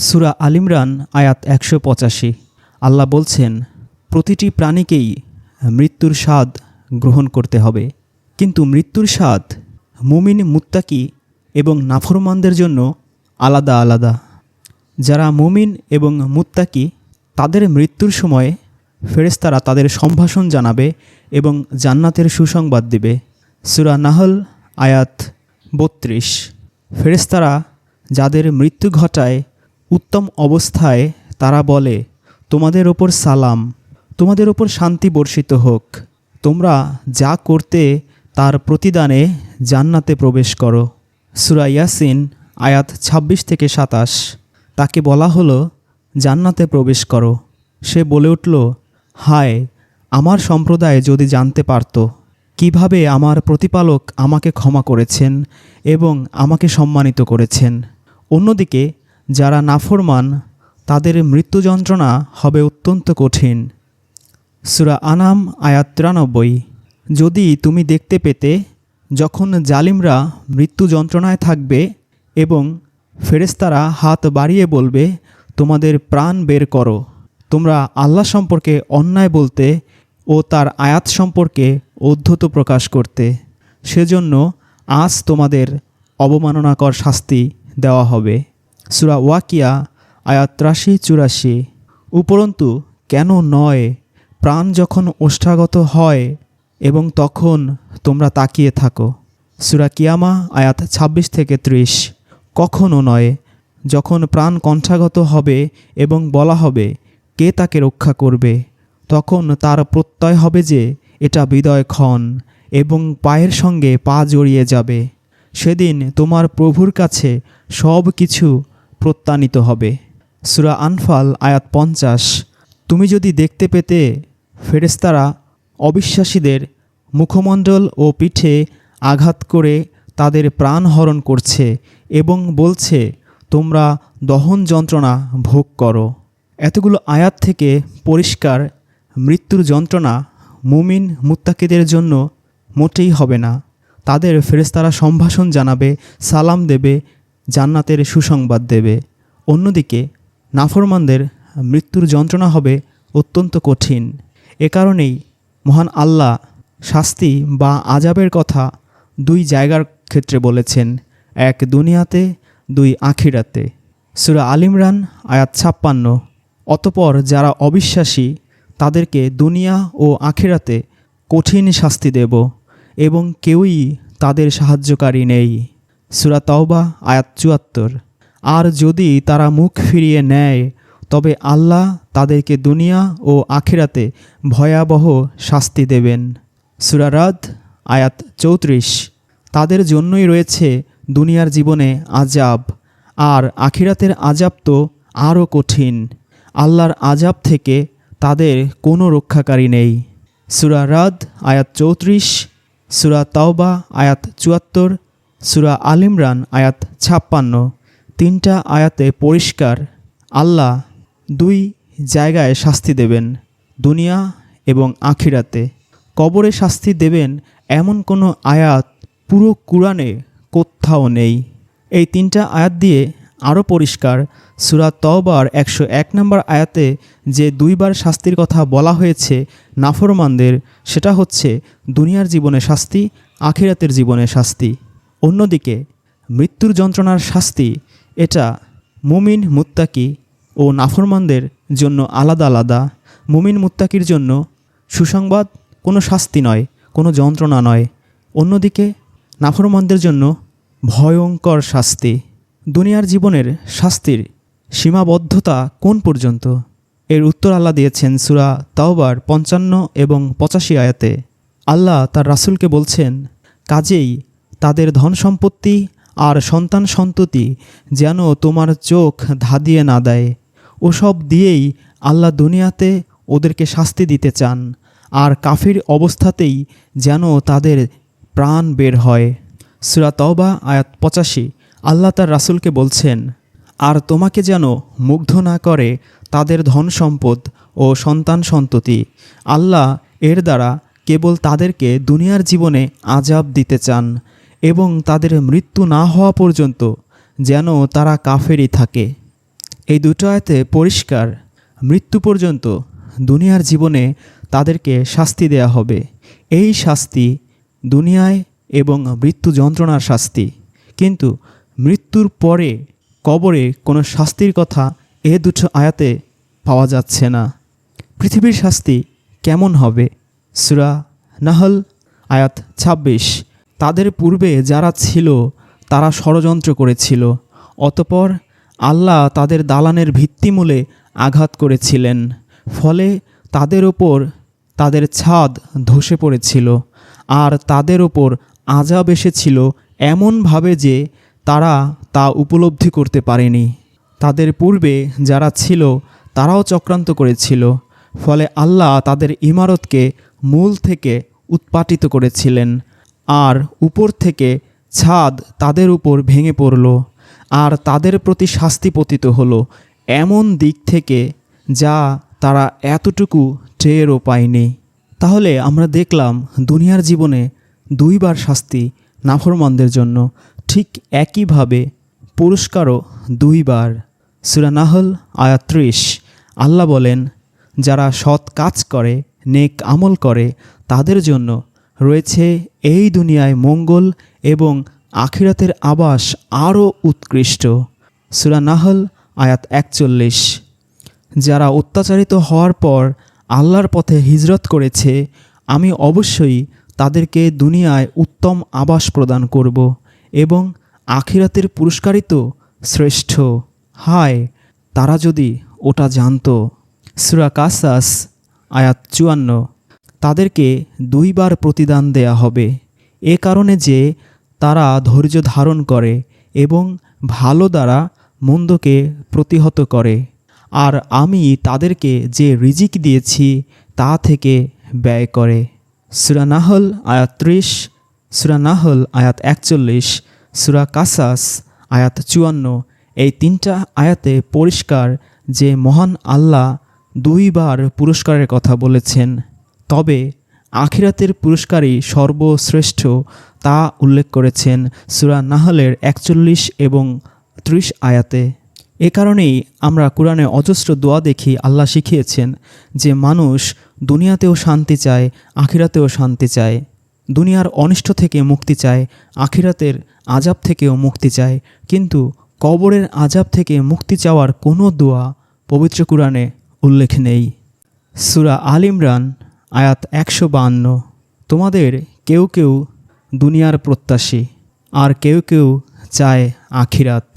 সুরা আলিমরান আয়াত একশো পঁচাশি। আল্লাহ বলছেন, প্রতিটি প্রাণীকেই মৃত্যুর স্বাদ গ্রহণ করতে হবে। কিন্তু মৃত্যুর স্বাদ মুমিন মুত্তাকি এবং নাফরমানদের জন্য আলাদা আলাদা। যারা মুমিন এবং মুত্তাকি, তাদের মৃত্যুর সময় ফেরেস্তারা তাদের সম্ভাষণ জানাবে এবং জান্নাতের সুসংবাদ দিবে। সুরা নাহল, আয়াত বত্রিশ। ফেরেস্তারা যাদের মৃত্যু ঘটায় উত্তম অবস্থায় তারা বলে, তোমাদের ওপর সালাম, তোমাদের ওপর শান্তি বর্ষিত হোক। তোমরা যা করতে তার প্রতিদানে জান্নাতে প্রবেশ করো। সুরা ইয়াসিন, আয়াত ২৬ থেকে সাতাশ। তাকে বলা হলো, জান্নাতে প্রবেশ করো। সে বলে উঠল, হায়, আমার সম্প্রদায় যদি জানতে পারত, কীভাবে আমার প্রতিপালক আমাকে ক্ষমা করেছেন এবং আমাকে সম্মানিত করেছেন? অন্যদিকে যারা নাফরমান, তাদের মৃত্যু যন্ত্রণা হবে অত্যন্ত কঠিন। সুরা আনাম, আয়াত তিরানব্বই। যদি তুমি দেখতে পেতে, যখন জালিমরা মৃত্যু যন্ত্রণায় থাকবে এবং ফেরেস্তারা হাত বাড়িয়ে বলবে, তোমাদের প্রাণ বের করো। তোমরা আল্লাহ সম্পর্কে অন্যায় বলতে ও তার আয়াত সম্পর্কে অধ্যত প্রকাশ করতে। সেজন্য আজ তোমাদের অবমাননাকর শাস্তি দেওয়া হবে। সুরা ওয়াকিয়া, আয়াত ত্রাশি, চুরাশি। উপরন্তু, কেন নয়? প্রাণ যখন ওষ্ঠাগত হয় এবং তখন তোমরা তাকিয়ে থাকো। সুরা কিয়ামা, আয়াত ২৬ থেকে ত্রিশ। কখনও নয়, যখন প্রাণ কণ্ঠাগত হবে এবং বলা হবে, কে তাকে রক্ষা করবে? তখন তার প্রত্যয় হবে যে, এটা বিদয় ক্ষণ এবং পায়ের সঙ্গে পা জড়িয়ে যাবে। সেদিন তোমার প্রভুর কাছে সব কিছু প্রত্যানিত হবে। সুরা আনফাল, আয়াত পঞ্চাশ, তুমি যদি দেখতে পেতে ফেরেস্তারা অবিশ্বাসীদের মুখমণ্ডল ও পিঠে আঘাত করে তাদের প্রাণ হরণ করছে এবং বলছে, তোমরা দহন যন্ত্রণা ভোগ করো। এতগুলো আয়াত থেকে পরিষ্কার মৃত্যুর যন্ত্রণা মুমিন মুত্তাকিদের জন্য মোটেই হবে না। তাদের ফেরেস্তারা সম্ভাষণ জানাবে, সালাম দেবে জান্নাতের সুসংবাদ দেবে। অন্যদিকে, নাফরমানদের মৃত্যুর যন্ত্রণা হবে অত্যন্ত কঠিন। এ কারণেই মহান আল্লাহ শাস্তি বা আজাবের কথা দুই জায়গার ক্ষেত্রে বলেছেন, এক দুনিয়াতে, দুই আখিরাতে। সুরা আলিমরান আয়াত ছাপ্পান্ন। অতপর যারা অবিশ্বাসী, তাদেরকে দুনিয়া ও আখিরাতে কঠিন শাস্তি দেব এবং কেউই তাদের সাহায্যকারী নেই। সুরা তওবা, আয়াত চুয়াত্তর। আর যদি তারা মুখ ফিরিয়ে নেয়, তবে আল্লাহ তাদেরকে দুনিয়া ও আখিরাতে ভয়াবহ শাস্তি দেবেন। সুরারাদ আয়াত চৌত্রিশ। তাদের জন্যই রয়েছে দুনিয়ার জীবনে আজাব আর আখিরাতের আজাব তো আরও কঠিন। আল্লাহর আজাব থেকে তাদের কোনো রক্ষাকারী নেই। সুরা রাদ, আয়াত চৌত্রিশ। সুরা তাওবা, আয়াত চুয়াত্তর। সুরা আলিমরান আয়াত ছাপ্পান্ন। তিনটা আয়াতে পরিষ্কার আল্লাহ দুই জায়গায় শাস্তি দেবেন, দুনিয়া এবং আখিরাতে। কবরে শাস্তি দেবেন এমন কোনো আয়াত পুরো কুরআনে কোথাও নেই। এই তিনটা আয়াত দিয়ে আরও পরিষ্কার, সুরা তওবার একশো এক নম্বর আয়াতে যে দুইবার শাস্তির কথা বলা হয়েছে নাফরমানদের, সেটা হচ্ছে দুনিয়ার জীবনে শাস্তি, আখিরাতের জীবনে শাস্তি। অন্যদিকে, মৃত্যুর যন্ত্রণার শাস্তি এটা মুমিন মুত্তাকি ও নাফরমানদের জন্য আলাদা আলাদা। মুমিন মুত্তাকির জন্য সুসংবাদ কোনো শাস্তি নয়, কোনো যন্ত্রণা নয়। অন্যদিকে, নাফরমানদের জন্য ভয়ঙ্কর শাস্তি। দুনিয়ার জীবনের শাস্তির সীমাবদ্ধতা কোন পর্যন্ত? এর উত্তর আল্লাহ দিয়েছেন সুরা তাওবার পঞ্চান্ন এবং পঁচাশি আয়াতে। আল্লাহ তার রাসুলকে বলছেন, কাজেই তাদের ধন সম্পত্তি আর সন্তান সন্ততি যেন তোমার চোখ ধাঁধিয়ে না দেয়। ওসব দিয়েই আল্লাহ দুনিয়াতে ওদেরকে শাস্তি দিতে চান আর কাফির অবস্থাতেই যেন তাদের প্রাণ বের হয়। সুরা আয়াত পঁচাশি। আল্লাহ তার রাসূলকে বলছেন, আর তোমাকে যেন মুগ্ধ না করে তাদের ধন সম্পদ ও সন্তান সন্ততি, আল্লাহ এর দ্বারা কেবল তাদেরকে দুনিয়ার জীবনে আজাব দিতে চান। এবং তাদের মৃত্যু না হওয়া পর্যন্ত যেন তারা কাফেরই থাকে। এই দুটো আয়তে পরিষ্কার, মৃত্যু পর্যন্ত দুনিয়ার জীবনে তাদেরকে শাস্তি দেয়া হবে। এই শাস্তি দুনিয়ায় এবং মৃত্যু যন্ত্রণার শাস্তি। কিন্তু মৃত্যুর পরে কবরে কোনো শাস্তির কথা এ দুটো আয়াতে পাওয়া যাচ্ছে না। পৃথিবীর শাস্তি কেমন হবে? সুরা নাহল, আয়াত ২৬ তাদের পূর্বে যারা ছিল, তারা ষড়যন্ত্র করেছিল। অতপর আল্লাহ তাদের দালানের ভিত্তিমূলে আঘাত করেছিলেন। ফলে তাদের ওপর তাদের ছাদ ধসে পড়েছিল। আর তাদের ওপর আজাব এসেছিল এমনভাবে যে তারা তা উপলব্ধি করতে পারেনি। তাদের পূর্বে যারা ছিল, তারাও চক্রান্ত করেছিল। ফলে আল্লাহ তাদের ইমারতকে মূল থেকে উৎপাটিত করেছিলেন। আর উপর থেকে ছাদ তাদের উপর ভেঙে পড়ল, আর তাদের প্রতি শাস্তি পতিত হলো এমন দিক থেকে যা তারা এতটুকু টেরও পায়নি। তাহলে আমরা দেখলাম দুনিয়ার জীবনে দুইবার শাস্তি নাফরমানদের জন্য, ঠিক একইভাবে পুরস্কারও দুইবার। সুরা নাহল আয়াত্রিশ আল্লাহ বলেন, যারা সৎ কাজ করে, নেক আমল করে, তাদের জন্য রয়েছে এই দুনিয়ায় মঙ্গল এবং আখিরাতের আবাস আরও উৎকৃষ্ট। সুরা নাহল, আয়াত একচল্লিশ। যারা অত্যাচারিত হওয়ার পর আল্লাহর পথে হিজরত করেছে, আমি অবশ্যই তাদেরকে দুনিয়ায় উত্তম আবাস প্রদান করব এবং আখিরাতের পুরস্কারিত শ্রেষ্ঠ। হায়, তারা যদি ওটা জানত। সুরা কাসাস, আয়াত চুয়ান্ন। তাদেরকে দুইবার প্রতিদান দেয়া হবে। এ কারণে যে তারা ধৈর্য ধারণ করে এবং ভালো দ্বারা মন্দকে প্রতিহত করে। আর আমি তাদেরকে যে রিজিক দিয়েছি, তা থেকে ব্যয় করে। সুরা নাহল আয়াত ত্রিশ, সুরা নাহল আয়াত একচল্লিশ, সুরা কাসাস আয়াত চুয়ান্ন। এই তিনটা আয়াতে পরিষ্কার যে মহান আল্লাহ দুইবার পুরস্কারের কথা বলেছেন। তবে আখিরাতের পুরস্কারই সর্বশ্রেষ্ঠ তা উল্লেখ করেছেন সুরা নাহলের একচল্লিশ এবং ত্রিশ আয়াতে। এ কারণেই আমরা কোরআনে অজস্র দোয়া দেখি আল্লাহ শিখিয়েছেন যে মানুষ দুনিয়াতেও শান্তি চায়, আখিরাতেও শান্তি চায়। দুনিয়ার অনিষ্ট থেকে মুক্তি চায়, আখিরাতের আজাব থেকেও মুক্তি চায়। কিন্তু কবরের আজাব থেকে মুক্তি চাওয়ার কোনো দোয়া পবিত্র কোরআনে উল্লেখ নেই। সুরা আল ইমরান আয়াত একশো বান্ন, তোমাদের কেউ কেউ দুনিয়ার প্রত্যাশী, আর কেউ কেউ চায় আখিরাত।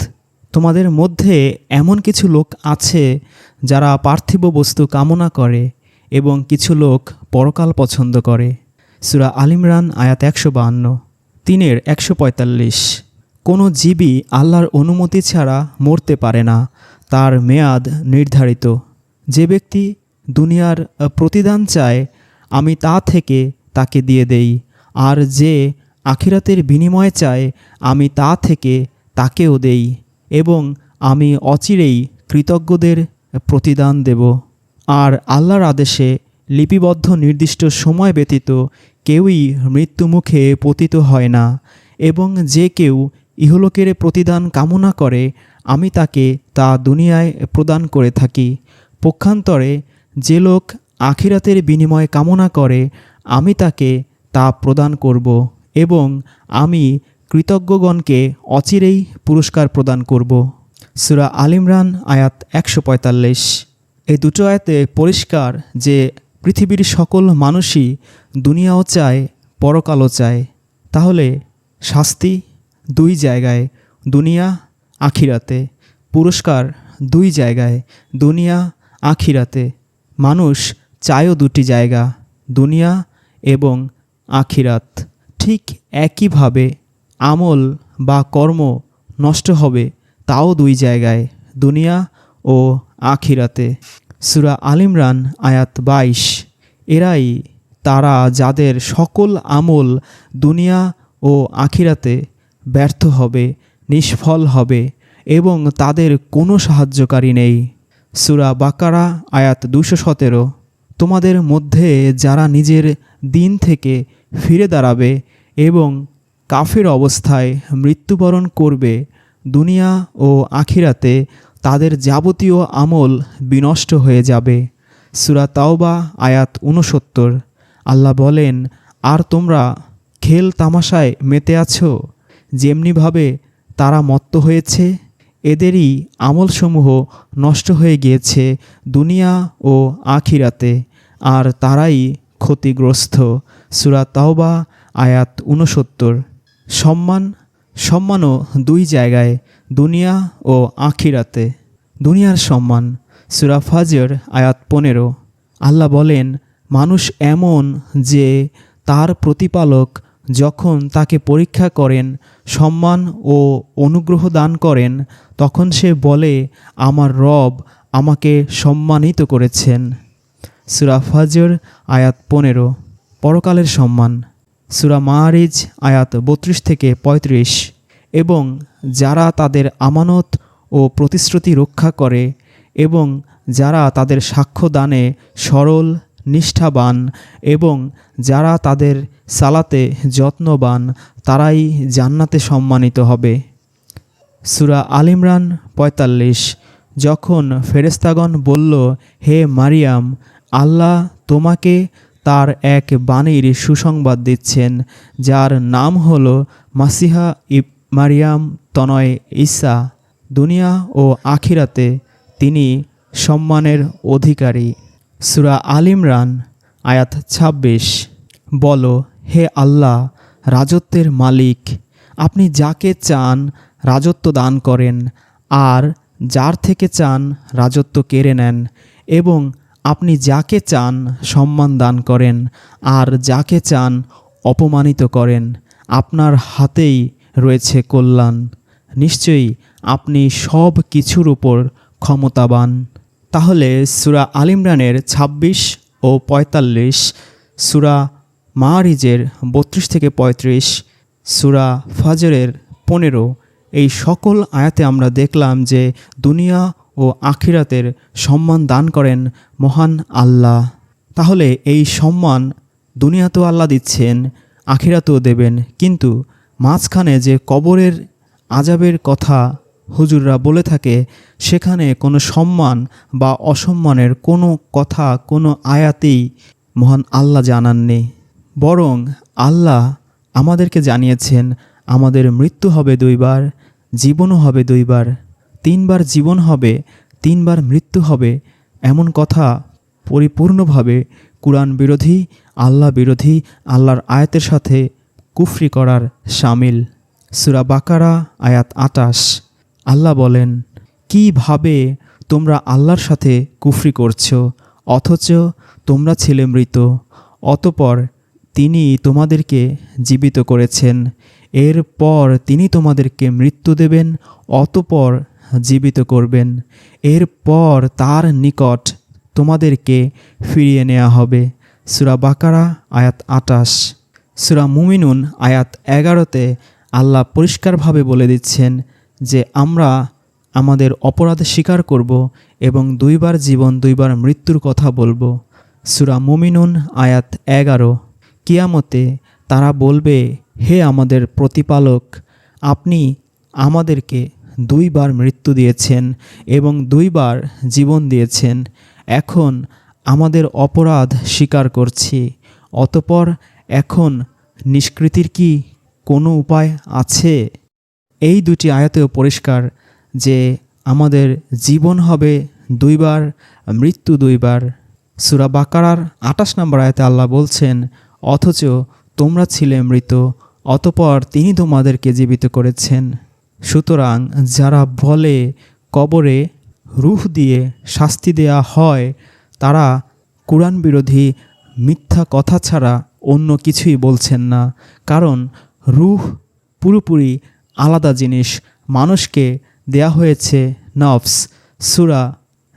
তোমাদের মধ্যে এমন কিছু লোক আছে যারা পার্থিব বস্তু কামনা করে এবং কিছু লোক পরকাল পছন্দ করে। সুরা আলিমরান আয়াত একশো বাহান্ন তিনের একশো পঁয়তাল্লিশ। কোনো জীবই আল্লাহর অনুমতি ছাড়া মরতে পারে না, তার মেয়াদ নির্ধারিত। যে ব্যক্তি দুনিয়ার প্রতিদান চায় আমি তা থেকে তাকে দিয়ে দেই। আর যে আখিরাতের বিনিময় চায়, আমি তা থেকে তাকেও দেই এবং আমি অচিরেই কৃতজ্ঞদের প্রতিদান দেব। আর আল্লাহর আদেশে লিপিবদ্ধ নির্দিষ্ট সময় ব্যতীত কেউই মৃত্যুমুখে পতিত হয় না এবং যে কেউ ইহলোকের প্রতিদান কামনা করে, আমি তাকে তা দুনিয়ায় প্রদান করে থাকি। পক্ষান্তরে যে লোক আখিরাতের বিনিময় কামনা করে, আমি তাকে তা প্রদান করব এবং আমি কৃতজ্ঞগণকে অচিরেই পুরস্কার প্রদান করব। সুরা আলিমরান আয়াত একশো পঁয়তাল্লিশ। এই দুটো আয়াতে পরিষ্কার যে পৃথিবীর সকল মানুষই দুনিয়াও চায়, পরকালও চায়। তাহলে শাস্তি দুই জায়গায়, দুনিয়া, আখিরাতে। পুরস্কার দুই জায়গায়, দুনিয়া, আখিরাতে। মানুষ চায়ও দুটি জায়গা, দুনিয়া এবং আখিরাত। ঠিক একইভাবে আমল বা কর্ম নষ্ট হবে তাও দুই জায়গায়, দুনিয়া ও আখিরাতে। সুরা আলিমরান আয়াত বাইশ, এরাই তারা যাদের সকল আমল দুনিয়া ও আখিরাতে ব্যর্থ হবে, নিষ্ফল হবে এবং তাদের কোনো সাহায্যকারী নেই। সুরা বাকারা আয়াত দুশো সতেরো। তোমাদের মধ্যে যারা নিজের দিন থেকে ফিরে দাঁড়াবে এবং কাফের অবস্থায় মৃত্যুবরণ করবে দুনিয়া ও আখিরাতে, তাদের যাবতীয় আমল বিনষ্ট হয়ে যাবে। সুরা তাওবা, আয়াত উনসত্তর আল্লাহ বলেন, আর তোমরা খেল তামাশায় মেতে আছো? যেমনিভাবে তারা মত্ত হয়েছে এদেরই আমলসমূহ নষ্ট হয়ে গিয়েছে দুনিয়া ও আখিরাতে, আর তারাই ক্ষতিগ্রস্ত। সুরা তাওবা, আয়াত উনসত্তর সম্মান, সম্মানও দুই জায়গায়, দুনিয়া ও আখিরাতে। দুনিয়ার সম্মান, সুরা ফাজর, আয়াত পনেরো। আল্লাহ বলেন, মানুষ এমন যে তার প্রতিপালক যখন তাকে পরীক্ষা করেন, সম্মান ও অনুগ্রহ দান করেন, তখন সে বলে, আমার রব আমাকে সম্মানিত করেছেন। সুরা ফাজর, আয়াত পনেরো, পরকালের সম্মান। সুরা মারিজ আয়াত বত্রিশ থেকে পঁয়ত্রিশ। এবং যারা তাদের আমানত ও প্রতিশ্রুতি রক্ষা করে এবং যারা তাদের সাক্ষ্য দানে সরল নিষ্ঠাবান এবং যারা তাদের সালাতে যত্নবান, তারাই জান্নাতে সম্মানিত হবে। সুরা আলিমরান পঁয়তাল্লিশ, যখন ফেরেস্তাগণ বলল, হে মারিয়াম, আল্লাহ তোমাকে তার এক বাণীর সুসংবাদ দিচ্ছেন, যার নাম হল মাসিহা ইব, মারিয়াম তনয় ঈসা। দুনিয়া ও আখিরাতে তিনি সম্মানের অধিকারী। সুরা আলিমরান আয়াত ২৬ বলো, হে আল্লাহ, রাজত্বের মালিক, আপনি যাকে চান রাজত্ব দান করেন, আর যার থেকে চান রাজত্ব কেড়ে নেন, এবং আপনি যাকে চান সম্মান দান করেন, আর যাকে চান অপমানিত করেন, আপনার হাতেই রয়েছে কল্যাণ। নিশ্চয়ই আপনি সব কিছুর উপর ক্ষমতাবান। তাহলে সুরা আলিমরানের ২৬ ও পঁয়তাল্লিশ, সুরা মারিজের বত্রিশ থেকে পঁয়ত্রিশ, সুরা ফাজরের পনেরো, এই সকল আয়াতে আমরা দেখলাম যে দুনিয়া ও আখিরাতের সম্মান দান করেন মহান আল্লাহ। তাহলে এই সম্মান দুনিয়াতেও আল্লাহ দিচ্ছেন, আখিরাতেও দেবেন, কিন্তু মাঝখানে যে কবরের আজাবের কথা হুজুররা বলে থাকে, সেখানে কোনো সম্মান বা অসম্মানের কোনো কথা, কোনো আয়াতেই মহান আল্লাহ জানাননি। বরং আল্লাহ আমাদেরকে জানিয়েছেন, আমাদের মৃত্যু হবে দুইবার, জীবনও হবে দুইবার, তিনবার জীবন হবে, তিনবার মৃত্যু হবে, এমন কথা পরিপূর্ণভাবে কোরআন বিরোধী, আল্লাহ বিরোধী, আল্লাহর আয়াতের সাথে কুফরি করার সামিল। সুরা বাকারা, আয়াত আটাশ। আল্লাহ বলেন, কীভাবে তোমরা আল্লাহর সাথে কুফরি করছ? অথচ তোমরা ছিলে মৃত, অতপর তিনি তোমাদেরকে জীবিত করেছেন। এরপর তিনি তোমাদেরকে মৃত্যু দেবেন, অতপর জীবিত করবেন। এরপর তার নিকট তোমাদেরকে ফিরিয়ে নেওয়া হবে। সুরা বাকারা, আয়াত আটাশ সুরা মুমিনুন, আয়াত এগারোতে আল্লাহ পরিষ্কারভাবে বলে দিচ্ছেন যে আমরা আমাদের অপরাধ স্বীকার করব এবং দুইবার জীবন, দুইবার মৃত্যুর কথা বলব। সুরা মুমিনুন, আয়াত এগারো। কিয়ামতে তারা বলবে, হে আমাদের প্রতিপালক, আপনি আমাদেরকে দুইবার মৃত্যু দিয়েছেন এবং দুইবার জীবন দিয়েছেন। এখন আমাদের অপরাধ স্বীকার করছি। অতপর এখন নিষ্কৃতির কি কোনো উপায় আছে? এই দুটি আয়াতেও পরিষ্কার যে আমাদের জীবন হবে দুইবার, মৃত্যু দুইবার। সুরা বাকারার আটাশ নম্বর আয়াতে আল্লাহ বলছেন, অথচ তোমরা ছিলে মৃত, অতপর তিনি তোমাদেরকে জীবিত করেছেন। সুতরাং যারা বলে কবরে রুহ দিয়ে শাস্তি দেয়া হয়, তারা কোরআন বিরোধী মিথ্যা কথা ছাড়া অন্য কিছুই বলছেন না। কারণ রুহ পুরোপুরি আলাদা জিনিস মানুষকে দেয়া হয়েছে নফস। সুরা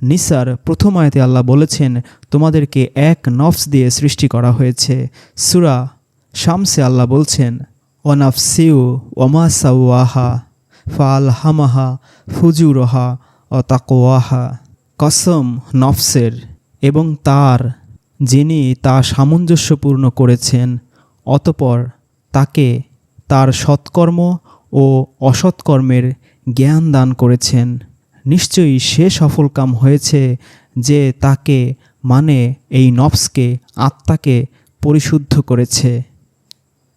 নিসার প্রথম আয়তে আল্লাহ বলেছেন, তোমাদেরকে এক নফস দিয়ে সৃষ্টি করা হয়েছে। সুরা শামসে আল্লাহ বলছেন ওয়ানাফসিউ ওমা সাউয়াহা ফাল হামাহা ফুজুরহা ও তাকোয়াহা কসম নফসের এবং তার যিনি তা সামঞ্জস্যপূর্ণ করেছেন, অতপর তাকে তার সৎকর্ম ও অসৎকর্মের জ্ঞান দান করেছেন। নিশ্চয়ই সে সফলকাম হয়েছে যে তাকে মানে এই নফসকে, আত্মাকে পরিশুদ্ধ করেছে।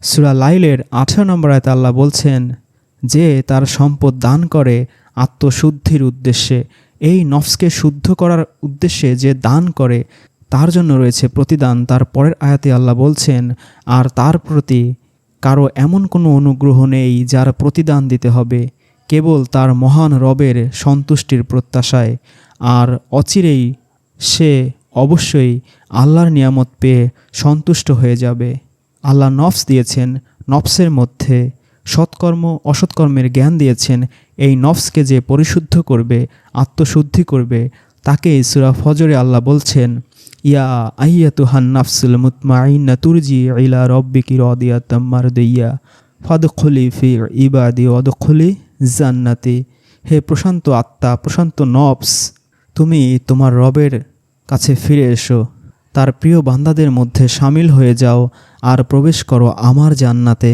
সুরা লাইলের আঠেরো নম্বর আল্লাহ বলছেন, যে তার সম্পদ দান করে আত্মশুদ্ধির উদ্দেশ্যে, এই নফসকে শুদ্ধ করার উদ্দেশ্যে যে দান করে, তার জন্য রয়েছে প্রতিদান। তার পরের আয়াতে আল্লাহ বলছেন, আর তার প্রতি কারও এমন কোনো অনুগ্রহ নেই যার প্রতিদান দিতে হবে, কেবল তার মহান রবের সন্তুষ্টির প্রত্যাশায়। আর অচিরেই সে অবশ্যই আল্লাহর নিয়ামত পেয়ে সন্তুষ্ট হয়ে যাবে। আল্লাহ নফস দিয়েছেন, নফসের মধ্যে সৎকর্ম, অসৎকর্মের জ্ঞান দিয়েছেন। এই নফসকে যে পরিশুদ্ধ করবে, আত্মশুদ্ধি করবে তাকে সুরা ফজরে আল্লাহ বলছেন ইয়া আইয়াতুহান নাফসুল মুতমাইন্না তুরজি ইলা রব্বিকি রদিয়াতাম মারদিয়া ফদখলি ফি ইবাদি অদখলি জান্নাতি। হে প্রশান্ত আত্মা, প্রশান্ত নফস, তুমি তোমার রবের কাছে ফিরে এসো। তার প্রিয় বান্দাদের মধ্যে সামিল হয়ে যাও আর প্রবেশ করো আমার জান্নাতে।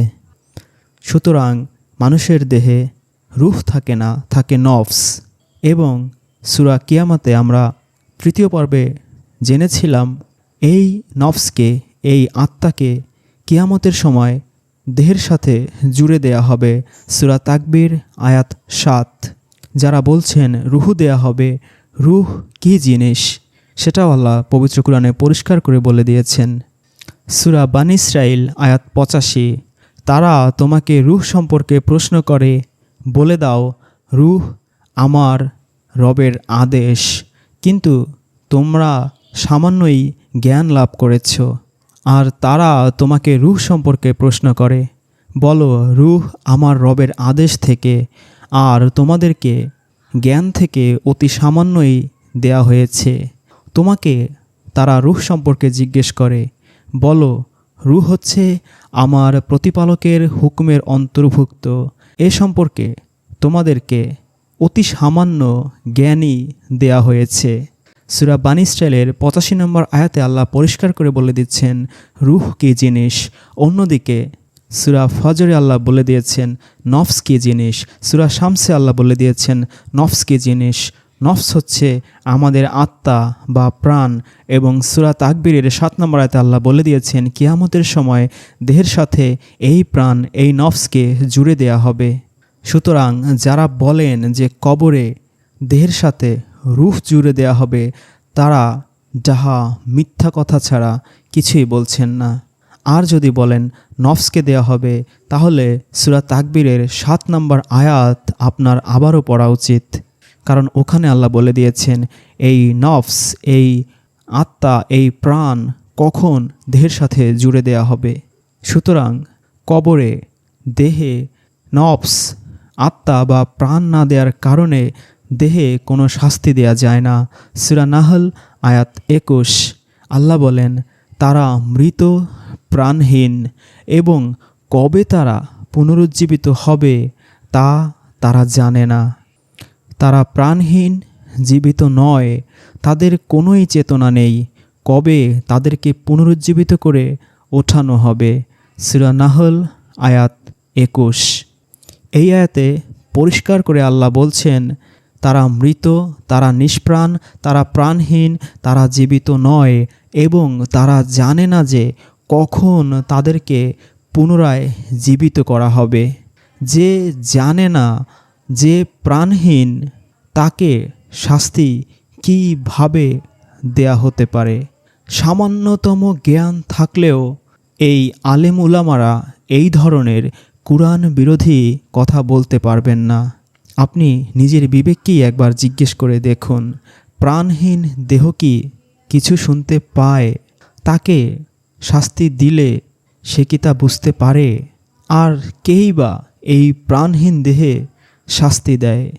সুতরাং মানুষের দেহে রুহ থাকে না, থাকে নফস। এবং সুরা কিয়ামাতে আমরা তৃতীয় পর্বে জেনেছিলাম এই নফসকে, এই আত্মাকে কিয়ামতের সময় দেহের সাথে জুড়ে দেয়া হবে। সুরা তাকবির, আয়াত সাত। যারা বলছেন, রুহু দেয়া হবে, রুহ কী জিনিস? সেটাও আল্লাহ পবিত্র কোরআনে পরিষ্কার করে বলে দিয়েছেন। সুরা বান ইসরাইল আয়াত পঁচাশি। তারা তোমাকে রুহ সম্পর্কে প্রশ্ন করে, বলে দাও, রুহ আমার রবের আদেশ। কিন্তু তোমরা সামান্যই জ্ঞান লাভ করেছ, আর তারা তোমাকে রুহ সম্পর্কে প্রশ্ন করে। বলো, রুহ আমার রবের আদেশ থেকে, আর তোমাদেরকে জ্ঞান থেকে অতি সামান্যই দেয়া হয়েছে। তোমাকে তারা রুহ সম্পর্কে জিজ্ঞেস করে। বলো, রুহ হচ্ছে আমার প্রতিপালকের হুকুমের অন্তর্ভুক্ত। এ সম্পর্কে তোমাদেরকে অতি সামান্য জ্ঞানই দেয়া হয়েছে। সুরা বানি ইসরায়েলের পঁচাশি নম্বর আয়াতে আল্লাহ পরিষ্কার করে বলে দিচ্ছেন, রুহ কি জিনিস? অন্যদিকে সুরা ফজরে আল্লাহ বলে দিয়েছেন, নফস কী জিনিস? সুরা শামসে আল্লাহ বলে দিয়েছেন, নফস কী জিনিস? নফস হচ্ছে আমাদের আত্মা বা প্রাণ এবং সুরা তাকবীরের সাত নম্বর আয়তে আল্লাহ বলে দিয়েছেন, কিয়ামতের সময় দেহের সাথে এই প্রাণ, এই নফসকে জুড়ে দেয়া হবে। সুতরাং যারা বলেন যে কবরে দেহের সাথে রুহ জুড়ে দেয়া হবে, তারা যাহা মিথ্যা কথা ছাড়া কিছুই বলছেন না। আর যদি বলেন, নফসকে দেয়া হবে, তাহলে সুরা তাকবীরের সাত নম্বর আয়াত আপনার আবারও পড়া উচিত। কারণ ওখানে আল্লাহ বলে দিয়েছেন, এই নফস, এই আত্মা, এই প্রাণ কখন দেহের সাথে জুড়ে দেয়া হবে? সুতরাং কবরে দেহে নফস, আত্মা বা প্রাণ না দেওয়ার কারণে দেহে কোনো শাস্তি দেয়া যায় না। সুরা নাহল, আয়াত একুশ। আল্লাহ বলেন, তারা মৃত, প্রাণহীন এবং কবে তারা পুনরুজ্জীবিত হবে তা তারা জানে না। তারা প্রাণহীন, জীবিত নয়, তাদের কোনোই চেতনা নেই। কবে তাদেরকে পুনরুজ্জীবিত করে ওঠানো হবে? সুরা নাহল, আয়াত একুশ। এই আয়াতে পরিষ্কার করে আল্লাহ বলছেন তারা মৃত, তারা নিষ্প্রাণ, তারা প্রাণহীন, তারা জীবিত নয় এবং তারা জানে না যে কখন তাদেরকে পুনরায় জীবিত করা হবে। যে জানে না যে প্রাণহীন, তাকে শাস্তি কীভাবে দেয়া হতে পারে? সামান্যতম জ্ঞান থাকলেও এই আলেম উলামারা এই ধরনের কুরআন বিরোধী কথা বলতে পারবেন না। আপনি নিজের বিবেককেই একবার জিজ্ঞেস করে দেখুন, প্রাণহীন দেহ কি কিছু শুনতে পায়? তাকে শাস্তি দিলে সে কি তা বুঝতে পারে? আর কেই বা এই প্রাণহীন দেহে শাস্তি দেয়?